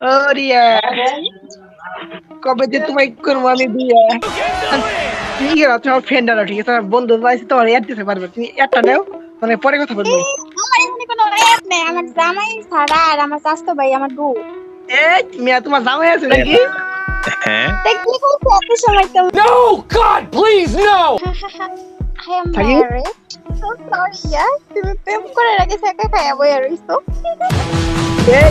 ও রিয়া কবে যে তোমায় করব আমি বিয়ে ঠিক আছে তোমার ফ্রেন্ড আরও ঠিক আছে তোমার বন্ধু আছে তোমার অ্যাড দিতে পারবে তুমি একটা নাও মানে পরে কথা বলব আমার এখানে কোনো অ্যাপ নেই আমার জামাই ছাড়া আর আমার স্বাস্থ্য ভাই আমার বউ। এই মিয়া তোমার জামাই আছে নাকি? হ্যাঁ! I am married. So sorry, yeah. তুমি প্রেম করে রাখে একা খায়া বইয়া রইছো। এই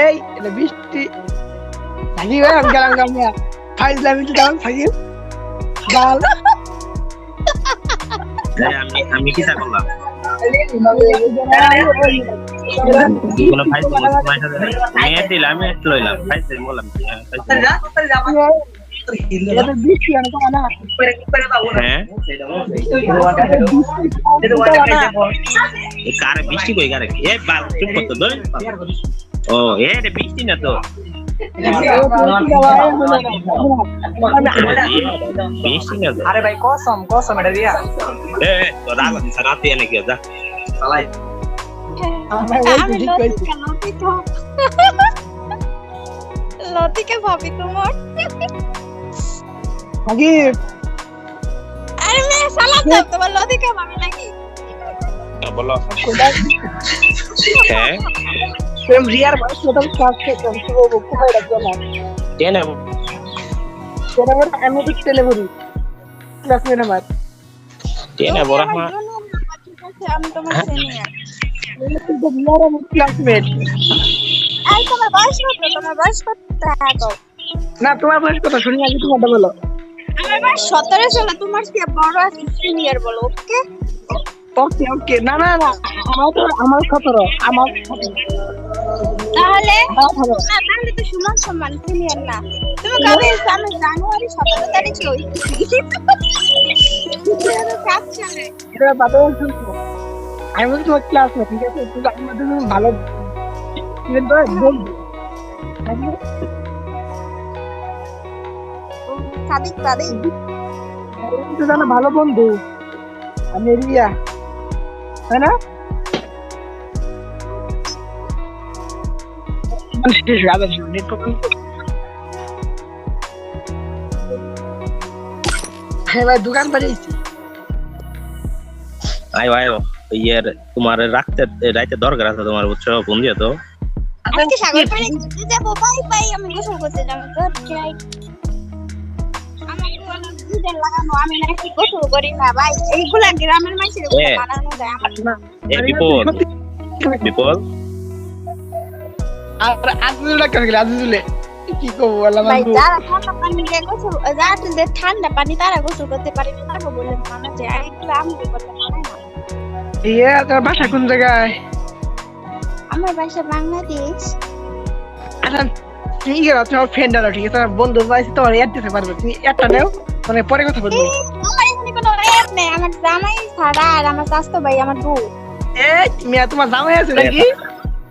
এই এটা বৃষ্টি। ভাই আমি গেলাম গা মিয়া ফাইল লামি তো দাও। থাকি গাল আমি আমি কিসা করলাম? কোনো দিলাম লইলাম। বললাম কি, হ্যাঁ, হ্যাঁ? কারে বৃষ্টি কই কারে এ বাল চুপ করতো ধরে। ও এ রে বৃষ্টি না তো আরে ভাই কসম কসম এটা দিয়া এ তো রাগ যা লতিকা ভাবি তোমার আরে দাও তোমার লতিকা ভাবি নাকি বলো হ্যাঁ রিয়ার বয়স তোর কাজ থেকে আমি কি বলব কোথায় রাখব না কেন সেটা আমার আমি ঠিক টেলিভরি ক্লাসমেট আমার কেন বড় মা ঠিক আছে, আমি তোমার সিনিয়র কিন্তু রিয়ার ক্লাসমেট আর তোমার বয়স কত? তোমার বয়স কত? হ্যাঁ না তোমার বয়স কথা শুনি আগে তোমারটা বলো। আমার বয়স সতেরো চলে তোমার কি বড় আছে সিনিয়র বলো ওকে ওকে ওকে না না না আমার তো আমার সতেরো আমার তাহলে। না তাহলে তো সমান সমান সিনিয়র না। তুমি কবে আমি জানুয়ারি সতেরো তারিখে আমি বলছি তোমার ঠিক আছে? তুমি জন্য ভালো বন্ধু সাদিক সাদিক জানো ভালো বন্ধু। আমি রিয়া তাই না? হ্যাঁ ভাই দোকান বাড়িয়েছি আয় আয় ইয়ের তোমার রাখতে রাইতে দরকার আছে তোমার বুঝছ? ফোন দিয়ে তো। আজকে সাগর পাড়ে ঘুরতে যাব বাই বাই আমি গোসল করতে যাব গুড নাইট আমাকে অনেক দুধের লাগানো আমি নাকি গোসল করি না ভাই। এইগুলা গ্রামের মানুষের এ। যায় আমার বিপদ। বিপদ? আর আজিজুল একটা গেলে আজিজুলে কি করব বললাম ভাই যারা ঠান্ডা পানি দিয়ে গোসল যারা যে ঠান্ডা পানি তারা গোসল করতে পারে না তাকে বলে মানা যায়। আর এগুলো আমি বললে মানায় না। ইয়ে তোর বাসা কোন জায়গায়? আমার বাসা বাংলাদেশ। আচ্ছা ঠিক আছে তোমার ফ্রেন্ড আরও ঠিক আছে? তোমার বন্ধু আছে তোমার অ্যাড দিতে পারবে। তুমি নাও মানে পরে কথা বলব। আমার এখানে কোনো অ্যাপ নেই। আমার জামাই ছাড়া আর আমার স্বাস্থ্য ভাই আমার বউ। এই মিয়া তোমার জামাই আছে নাকি?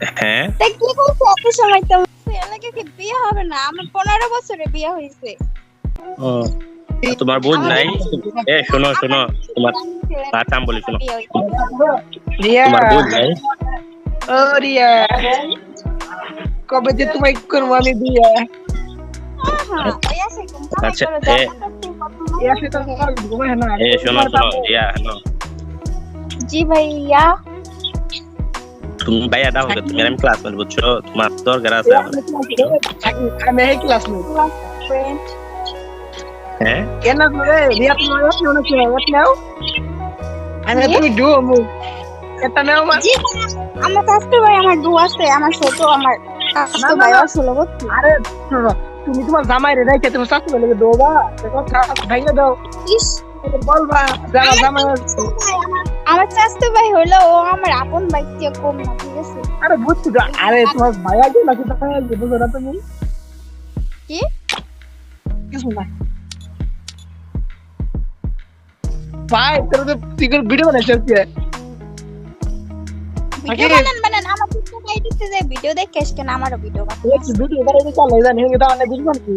হ্যাঁ? তাই কি করছ এত সময় তো এলাকাকে বিয়ে হবে না? আমার পনেরো বছরে বিয়ে ও, তোমার বোন নাই? এ শোনো শোনো। তোমার আচ্ছা আমি বলি শোনো। রিয়া। তোমার বোন নাই? ও রিয়া। কবে যে তোমায় করব আমি বিয়ে। আচ্ছা, এ- এ শোনো শোনো ইয়া জি ভাইয়া। তুমি ভাইয়া দাও ওকে, তুমি আমি ক্লাস মেট বুঝছ? তোমার দরকার আছে আমার। আমি এই ক্লাসমেট হ্যাঁ? কেন করে? রিয়া তোমার অ্যাড নাও নাকি নাও। আমি তুমি ডুও মু একটা নাও মা। জি আমার স্বাস্থ্য ভাই আমার বউ আছে আমার ছোট আমার স্বাস্থ্য ভাই আসলে বুঝছি আরে তুমি তোমার জামাই রে রেখে তুমি শাশুড়ি লেগে দেবো দেখো ভাইয়া দাও। ইস বলবা যারা জামাই আছে। ভাই, আমার স্বাস্থ্য ভাই হলো ও আমার আপন ভাই থেকে কম না ঠিক আছে? আরে বুঝছি তো আরে তোমার ভাইয়া কি নাকি জামাই আছে বুঝো না তুমি? কি? কিছু না। ভাই তোর তো তুই ভিডিও বানাইছিস আজকে? ভিডিও বানান বানান আমার টিকটক আইডিতে যে ভিডিও দেখে আসকেন আমারও ভিডিও বানান। ভিডিও বানাইতে চালাই জানি কিন্তু আমার বুঝলাম কি